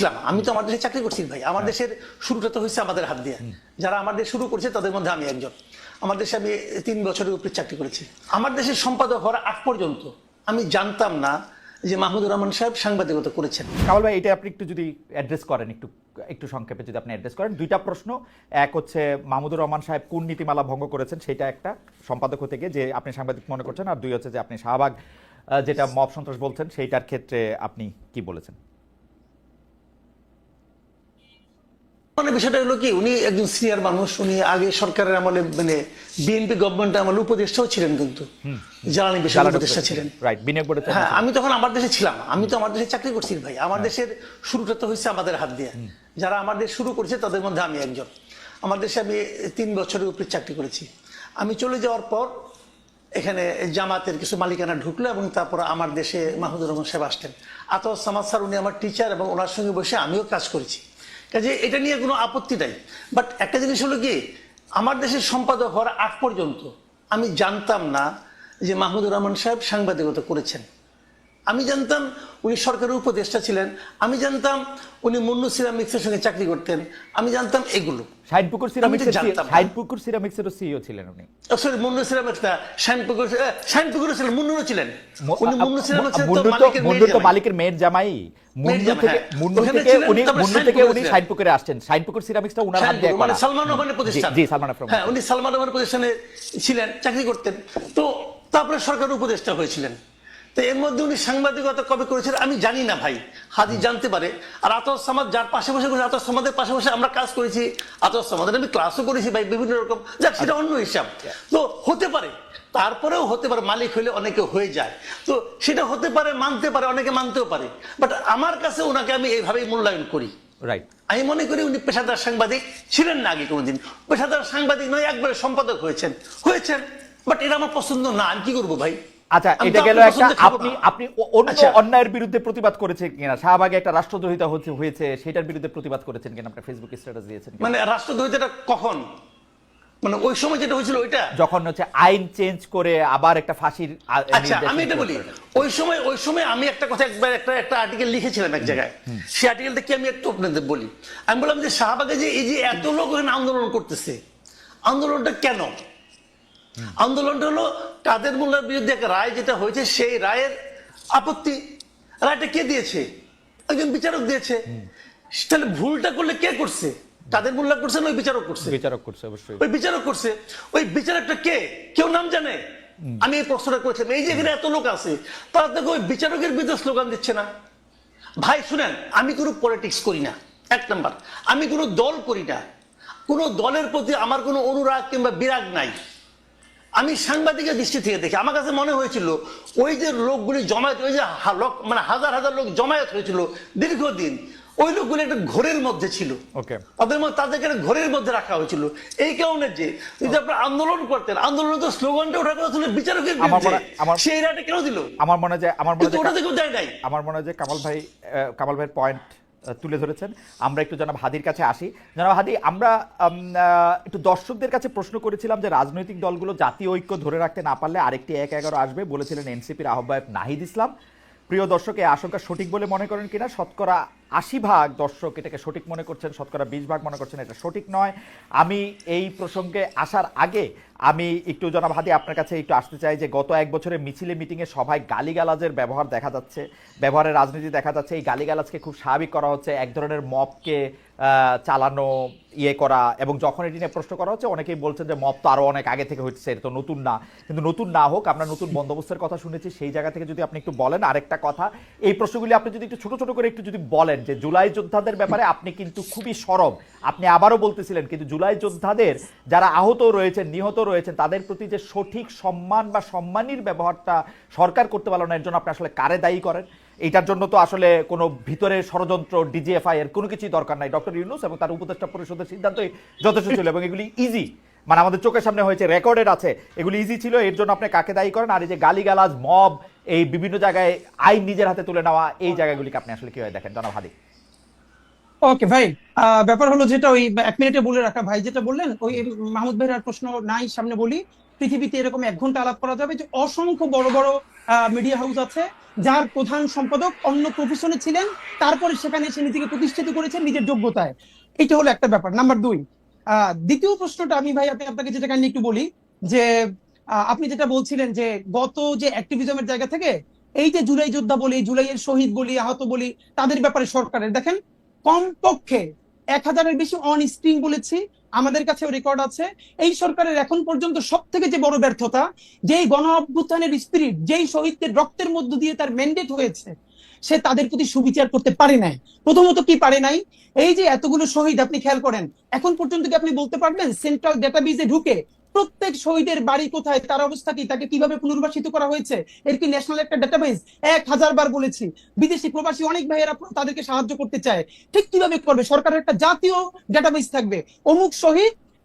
ইসলাম আমি তো আমার দেশে চাকরি করছি ভাই। আমার দেশের শুরুটা তো হয়েছে আমাদের হাত দিয়ে। যারা আমার দেশ শুরু করেছে তাদের মধ্যে আমি একজন। আমার দেশে আমি তিন বছরের উপরে চাকরি করেছি। আমার দেশের সম্পাদক হওয়ার আগ পর্যন্ত আমি জানতাম না যে মাহমুদুর রহমান সাহেব সাংবাদিকতা করেছেন। কামাল ভাই এটা আপনি একটু যদি অ্যাড্রেস করেন একটু একটু সংক্ষেপে যদি আপনি অ্যাড্রেস করেন। দুইটা প্রশ্ন। এক হচ্ছে মাহমুদুর রহমান সাহেব কোন নীতিমালা ভঙ্গ করেছেন সেটা একটা সম্পাদক হতে গিয়ে যে আপনি সাংবাদিক মনে করছেন। আর দুই হচ্ছে যে আপনি শাহবাগ যেটা মব সন্ত্রাস বলছেন সেইটার ক্ষেত্রে আপনি কি বলেছেন? মানে বিষয়টা হলো কি উনি একজন সিনিয়র মানুষ উনি আগে সরকারের আমলে মানে বিএনপি গভর্নমেন্ট আমলে উপদেষ্টাও ছিলেন কিন্তু। জ্বালানি বিষয়ে উপদেষ্টা ছিলেন। হ্যাঁ আমি তখন আমার দেশে ছিলাম। আমি তো আমার দেশে চাকরি করছি ভাই। আমার দেশের শুরুটা তো হয়েছে আমাদের হাত দিয়ে। যারা আমার দেশ শুরু করেছে তাদের মধ্যে আমি একজন। আমার দেশে আমি তিন বছরের উপরে চাকরি করেছি। আমি চলে যাওয়ার পর এখানে জামাতের কিছু মালিকানা ঢুকলো এবং তারপর আমার দেশে মাহমুদুর রহমান সাহেব আসতেন। আত সামাদ স্যার উনি আমার টিচার এবং ওনার সঙ্গে বসে আমিও কাজ করেছি। কাজে এটা নিয়ে কোনো আপত্তি নাই। বাট একটা জিনিস হলো কি, আমার দেশের সম্পাদক হওয়ার আগ পর্যন্ত আমি জানতাম না যে মাহমুদুর রহমান সাহেব সাংবাদিকতা করেছেন। আমি জানতাম উনি সরকারের উপদেষ্টা ছিলেন। আমি জানতাম উনি মুন্নু সিরামিক্সের সঙ্গে চাকরি করতেন। আমি জানতাম এগুলো। শাহিনপুকুর সিরামিক্সের। শাহিনপুকুর সিরামিক্সেরও সিইও ছিলেন উনি। সরি মুন্নু সিরামিক্স না শাইনপুকুর ছিলেন মুন্নুরও ছিলেন। উনি মুন্নু সিরামিক্সের তো মালিকের মুন্নুর তো মালিকের মেয়ের জামাই। মুন্নু থেকে হ্যাঁ। মুন্নু থেকে উনি মুন্নু থেকে উনি শাহিনপুকুরে আসছেন। শাহিনপুকুর সিরামিক্সটা উনার হাত দিয়ে মানে করা। সালমান প্রতিষ্ঠান। জি, সালমান। হ্যাঁ উনি সালমান রহমানের প্রতিষ্ঠানে ছিলেন চাকরি করতেন। তো তারপরে সরকার উপদেষ্টা হয়েছিলেন। তো এর মধ্যে উনি সাংবাদিকতা কবে করেছিলেন আমি জানি না ভাই। হাদি জানতে পারে। আর আতর সামাদ যার পাশে বসে করেছে আতর সামাদের পাশে বসে আমরা কাজ করেছি। আতর সামাদের আমি ক্লাসও করেছি ভাই বিভিন্ন রকম। যাক সেটা অন্য হিসাব। তো হতে পারে তারপরেও হতে পারে মালিক হলে অনেকে হয়ে যায়। তো সেটা হতে পারে মানতে পারে অনেকে মানতেও পারে। বাট আমার কাছে ওনাকে আমি এইভাবেই মূল্যায়ন করি। রাইট আমি মনে করি উনি পেশাদার সাংবাদিক ছিলেন না আগে কোনোদিন। পেশাদার সাংবাদিক নয় একবারে সম্পাদক হয়েছেন। হয়েছেন বাট এটা আমার পছন্দ না। আমি কি করব ভাই? আচ্ছা এটা গেল একটা আপনি আপনি অন্য আচ্ছা। অন্যায়ের বিরুদ্ধে প্রতিবাদ করেছে কিনা? শাহবাগে একটা রাষ্ট্রদ্রোহিতা হচ্ছে হয়েছে সেটার বিরুদ্ধে প্রতিবাদ করেছেন কিনা? আপনার ফেসবুক স্ট্যাটাস দিয়েছেন? মানে রাষ্ট্রদ্রোহিতাটা কখন? মানে ওই সময় যেটা হয়েছিল ওইটা? যখন হচ্ছে আইন চেঞ্জ করে আবার একটা ফাঁসির আচ্ছা আমি এটা বলি। ওই সময় ওই সময় আমি একটা কথা একবার একটা একটা আর্টিকেল লিখেছিলাম এক জায়গায়। সেই আর্টিকেলটা কি আমি একটু আপনাদের বলি। আমি বললাম যে শাহবাগে যে এই যে এত লোক আন্দোলন করতেছে আন্দোলনটা কেন? আন্দোলনটা হলো কাদের মোল্লার বিরুদ্ধে একটা রায় যেটা হয়েছে সেই রায়ের আপত্তি। রায়টা কে দিয়েছে? একজন বিচারক দিয়েছে। তাহলে ভুলটা করলে কে করছে? কাদের মোল্লা করছে না ওই বিচারক করছে? বিচারক করছে অবশ্যই। ওই বিচারক করছে। ওই বিচারকটা কে? কেউ নাম জানে? আমি এই প্রশ্নটা করেছিলাম। এই যে এখানে এত লোক আছে তারা দেখো ওই বিচারকের বিরুদ্ধে স্লোগান দিচ্ছে না। ভাই শুনেন আমি কোনো পলিটিক্স করি না। এক নাম্বার আমি কোনো দল করি না। কোনো দলের প্রতি আমার কোনো অনুরাগ কিংবা বিরাগ নাই। আমি সাংবাদিকের দৃষ্টি থেকে দেখি আমার কাছে মনে হয়েছিল ওই যে লোকগুলি জমায়েত ওই যে লোক- মানে হাজার হাজার লোক জমায়েত হয়েছিল দীর্ঘদিন ওই লোকগুলি একটা ঘোরের মধ্যে ছিল। ওকে। তাদের মধ্যে তাদেরকে একটা ঘরের মধ্যে রাখা হয়েছিল। এই কারণে যে যদি আপনারা আন্দোলন করতেন আন্দোলন তো স্লোগানটা ওঠা কথা ছিল বিচারকের সেই রায়টা কেন দিল? আমার মনে হয় আমার মনে হয় ওটা থেকে দেয় নাই। আমার মনে হয় যে কামাল ভাই কামাল ভাইয়ের পয়েন্ট তুলে ধরেছেন। আমরা একটু জনাব হাদির কাছে আসি। জনাব হাদি, আমরা একটু দর্শকদের কাছে প্রশ্ন করেছিলাম যে রাজনৈতিক দলগুলো জাতীয় ঐক্য ধরে রাখতে না পারলে আরেকটি এক এগারো আসবে বলেছিলেন এনসিপির আহ্বায়ক নাহিদ ইসলাম। প্রিয় দর্শক, এই আশঙ্কা সঠিক বলে মনে করেন কিনা? শতকরা আশি ভাগ দর্শক এটাকে সঠিক মনে করছেন, শতকরা বিশ ভাগ মনে করছেন, এটা সঠিক নয়। আমি এই প্রসঙ্গে আসার আগে আমি একটু জনাব হাদি, আপনার কাছে একটু আসতে চাই যে গত এক বছরে মিছিলে মিটিংয়ে সভায় গালিগালাজের ব্যবহার দেখা যাচ্ছে, ব্যবহারের রাজনীতি দেখা যাচ্ছে। এই গালিগালাজকে খুব স্বাভাবিক করা হচ্ছে, এক ধরনের মপকে চালানো ইয়ে করা এবং যখন এটি নিয়ে প্রশ্ন করা হচ্ছে অনেকেই বলছেন যে মপ তো আরও অনেক আগে থেকে হচ্ছে এটা তো নতুন না। কিন্তু নতুন না হোক আমরা নতুন বন্দোবস্তের কথা শুনেছি সেই জায়গা থেকে যদি আপনি একটু বলেন আরেকটা কথা। এই প্রশ্নগুলি আপনি যদি একটু ছোট ছোট করে একটু যদি বলেন যে জুলাই যোদ্ধাদের ব্যাপারে আপনি কিন্তু খুবই সরব। আপনি আবারও বলতেছিলেন কিন্তু জুলাই যোদ্ধাদের যারা আহত রয়েছেন নিহত রয়েছেন তাদের প্রতি যে সঠিক সম্মান বা সম্মানীর ব্যবহারটা সরকার করতে পারল না এর জন্য আপনি আসলে কারে দায়ী করেন? এটার জন্য তো আসলে কোনো ভিতরে ষড়যন্ত্র ডিজিএফআই এর কোনো কিছুই দরকার নাই। ডক্টর ইউনুস এবং তার উপদেষ্টা পরিষদের সিদ্ধান্তই যথেষ্ট ছিল এবং এগুলি ইজি মানে আমাদের চোখের সামনে হয়েছে রেকর্ডেড আছে। এগুলি ইজি ছিল, এর জন্য আপনি কাকে দায়ী করেন? আর এই যে গালিগালাজ মব এই বিভিন্ন জায়গায় আইন নিজের হাতে তুলে নেওয়া, এই জায়গাগুলিকে আপনি আসলে কীভাবে দেখেন? জনাব হাদি। ওকে ভাই ব্যাপার হলো যেটা ওই এক মিনিটে বলে রাখা, ভাই যেটা বললেন, ওই মাহমুদ ভাইয়ের আর প্রশ্ন নাই, সামনে বলি। পৃথিবীতে এরকম এক ঘণ্টা আলাপ করা যাবে যে, অসংখ্য বড় বড় মিডিয়া হাউস আছে, যার প্রধান সম্পাদক অন্য প্রফেশনে ছিলেন, তারপরে সেখানে সে নিজেকে প্রতিষ্ঠিত করেছেন নিজের যোগ্যতায়। এটা হলো একটা ব্যাপার। নাম্বার দুই দ্বিতীয় প্রশ্নটা আমি ভাই, আপনি, আপনাকে যেটা কাইন্ডলি একটু বলি, যে আপনি যেটা বলছিলেন যে, গত যে অ্যাক্টিভিজমের জায়গা থেকে, এই যে জুলাই যোদ্ধা বলি, জুলাইয়ের শহীদ বলি, আহত বলি, তাদের ব্যাপারে সরকারের, দেখেন, কমপক্ষে এক হাজারের বেশি অন স্ক্রিন বলেছি আমাদের কাছেও রেকর্ড আছে। এই সরকারের এখন পর্যন্ত সব থেকে যে বড় ব্যর্থতা, যেই গণ অভ্যুত্থানের স্পিরিট যেই শহীদদের রক্তের মধ্য দিয়ে তার ম্যান্ডেট হয়েছে, সে তাদের প্রতি সুবিচার করতে পারে নাই। প্রথমত কি পারে নাই? এই যে এতগুলো শহীদ, আপনি খেয়াল করেন, এখন পর্যন্ত কি আপনি বলতে পারবেন? সেন্ট্রাল ডেটাবেজে ঢুকে প্রত্যেক শহীদের বাড়ি কোথায়, তার অবস্থা কি, তাকে কীভাবে পুনর্বাসিত করা হয়েছে? এর কি ন্যাশনাল একটা ডাটাবেস এক হাজার বার বলেছি। বিদেশি প্রবাসী অনেক ভাইয়েরা তাদেরকে সাহায্য করতে চায়। ঠিক কীভাবে করবে? সরকারের একটা জাতীয় ডাটাবেস থাকবে। অমুক শহীদ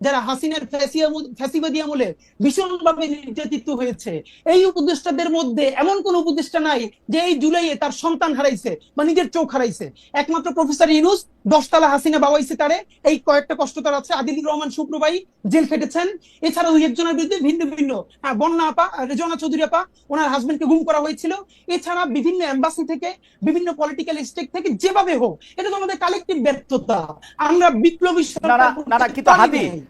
যারা হাসিনার ফ্যাসিবাদী আমলে ভীষণভাবে নির্যাতিত হয়েছে। এই উপদেষ্টাদের মধ্যে এমন কোন উপদেষ্টা নাই যে এই জুলাইয়ে তার সন্তান হারাইছে বা নিজের চোখ হারাইছে। একমাত্র প্রফেসর ইনুস দশতলা হাসিনা বাবাইছে তারে। এই কয়েকটা কষ্ট তার আছে। আদিলুর রহমান শুক্রবাই জেল খেটেছেন। এছাড়া দুই একজনের বিরুদ্ধে ভিন্ন ভিন্ন হ্যাঁ, বন্যা আপা রেজনা চৌধুরী আপা ওনার হাজবেন্ডকে গুম করা হয়েছিল। এছাড়া বিভিন্ন এম্বাসি থেকে বিভিন্ন পলিটিক্যাল স্টেক থেকে যেভাবে হোক এটা তো আমাদের কালেকটিভ ব্যর্থতা। আমরা বিপ্লবী সরকার কিন্তু হাদি।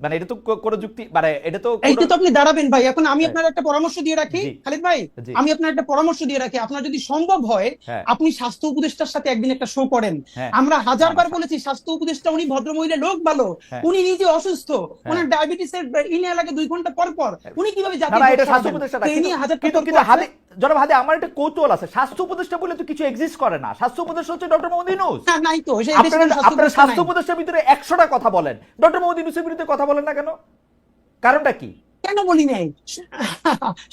মানে এটা তো কোনো যুক্তি মানে এটা তো এইটা তো আপনি দাঁড়াবেন ভাই এখন আমি হ্যাঁ। আপনার একটা পরামর্শ দিয়ে রাখি খালিদ ভাই আমি আপনার একটা পরামর্শ দিয়ে রাখি। আপনার যদি সম্ভব হয় হ্যাঁ। আপনি স্বাস্থ্য উপদেষ্টার সাথে একদিন একটা শো করেন। হ্যাঁ। আমরা হাজার বার বলেছি স্বাস্থ্য উপদেষ্টা উনি ভদ্রমহিলা লোক ভালো। উনি নিজে অসুস্থ। ওনার ডায়াবেটিসের ইনে লাগে দুই ঘণ্টা পর পর। উনি কীভাবে না না এটা স্বাস্থ্য উপদেষ্টা তো এই নিয়ে হাজার কিন্তু কিন্তু আছে। জনাব হাদে আমার একটা কৌতূহল আছে। স্বাস্থ্য উপদেষ্টা বলে তো কিছু এক্সিস্ট করে না। স্বাস্থ্য উপদেষ্টা হচ্ছে ডক্টর মোহাম্মদ ইউনুস। না, নাই তো আপনারা স্বাস্থ্য উপদেষ্টা উপদেষ্টার ভিতরে একশোটা কথা বলেন। ডক্টর মোহাম্মদ ইউনুসের বিরুদ্ধে কথা বলেন না কেন? কারণটা কি? কেন বলি নাই?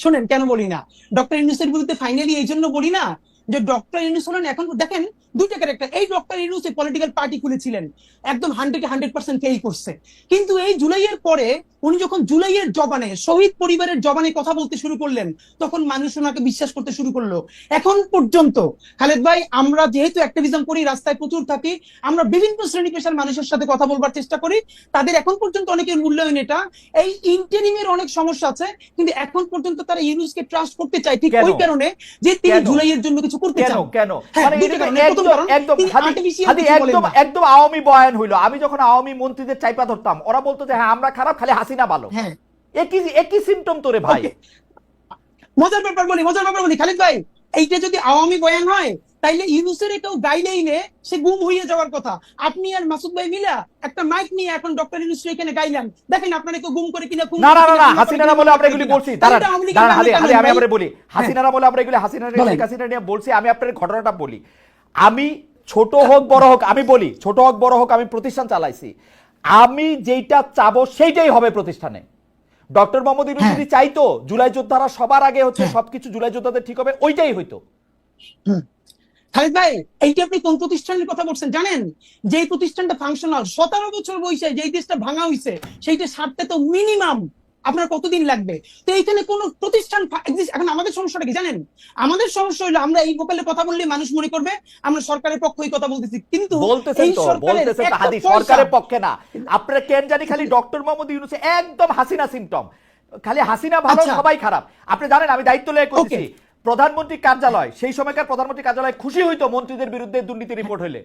শোনেন, কেন বলি না? ডক্টর ইউনুসের বিরুদ্ধে ফাইনালি এই জন্য বলি না যে ডক্টর ইউনুস হলেন এখন, দেখেন দুইটা ক্যারেক্টার এই ডক্টর ইউনুস পলিটিক্যাল পার্টি খুলেছিলেন। একদম হান্ড্রেড হান্ড্রেড পার্সেন্ট ফেল করছে। কিন্তু এই জুলাইয়ের পরে উনি যখন জুলাইয়ের জবানে শহীদ পরিবারের জবানে কথা বলতে শুরু করলেন তখন মানুষ ওনাকে বিশ্বাস করতে শুরু করল। এখন পর্যন্ত খালেদ ভাই আমরা যেহেতু অ্যাক্টিভিজম করি রাস্তায় প্রচুর থাকি আমরা বিভিন্ন শ্রেণি পেশার মানুষের সাথে কথা বলবার চেষ্টা করি তাদের এখন পর্যন্ত অনেকের মূল্যায়ন এটা। এই ইন্টারিং এর অনেক সমস্যা আছে কিন্তু এখন পর্যন্ত তারা ইউনুসকে ট্রাস্ট করতে চায় ঠিক ওই কারণে যে তিনি? জুলাইয়ের জন্য কিছু করতে চান। কেন? হ্যাঁ, একদম আওয়ামী বয়ান হইল। আমি যখন আওয়ামী মন্ত্রীদের চাইপা ধরতাম ওরা বলতো যে হ্যাঁ আমরা খারাপ খালি হাসিনা ভালো। হ্যাঁ। একই একই সিমটম তোরে ভাই। মজার ব্যাপার বলি মজার ব্যাপার বলি খালিদ ভাই এইটা যদি আওয়ামী বয়ান হয় তাইলে ইউনুসের কেউ গাইলেইনে সে গুম হয়ে যাওয়ার কথা। আপনি আর মাসুদ ভাই মিলা একটা মাইক নিয়ে এখন ডক্টর ইউনুস এখানে গাইলেন দেখেন আপনারা কেউ গুম করে কিনা না না না হাসিনারা বলে আমরা এগুলি বলছি। দাঁড়ান আমি বলি হাসিনারা বলে আমরা এগুলি হাসিনা বলেন। শেখ হাসিনা নিয়ে বলছি আমি আপনার ঘটনাটা বলি। আমি ছোট হোক বড় হোক আমি বলি ছোট হোক বড় হোক আমি প্রতিষ্ঠান চালাইছি। আমি যেইটা চাবো সেইটাই হবে প্রতিষ্ঠানে। ডক্টর মোহাম্মদ ইউনুস হ্যাঁ। যদি চাইতো জুলাই যোদ্ধারা সবার আগে হচ্ছে হ্যাঁ। সবকিছু জুলাই যোদ্ধাদের ঠিক হবে ওইটাই হইতো। খালিদ ভাই এইটা আপনি কোন প্রতিষ্ঠানের কথা বলছেন জানেন? যে প্রতিষ্ঠানটা ফাংশনাল সতেরো বছর বয়সে যেই দেশটা ভাঙা হইছে সেইটা সারতে তো মিনিমাম আপনার কতদিন লাগবে? তো এইখানে কোন প্রতিষ্ঠান এখন আমাদের সমস্যাটা কি জানেন? আমাদের সমস্যা হলো আমরা এই ভোকালে কথা বললে মানুষ মনে করবে আমরা সরকারের পক্ষই কথা বলতেছি। কিন্তু বলতেছেন তো বলতেছেন হাদি সরকারের পক্ষে না। আপনারা কেন জানি খালি ডক্টর মোহাম্মদ ইউনুস একদম হাসিনা সিমটম খালি হাসিনা ভালো আচ্ছা। সবাই খারাপ। আপনি জানেন আমি দায়িত্ব লয়ে করছি প্রধানমন্ত্রী কার্যালয় সেই সময়কার প্রধানমন্ত্রী কার্যালয় খুশি হইতো মন্ত্রীদের বিরুদ্ধে দুর্নীতি রিপোর্ট হইলে।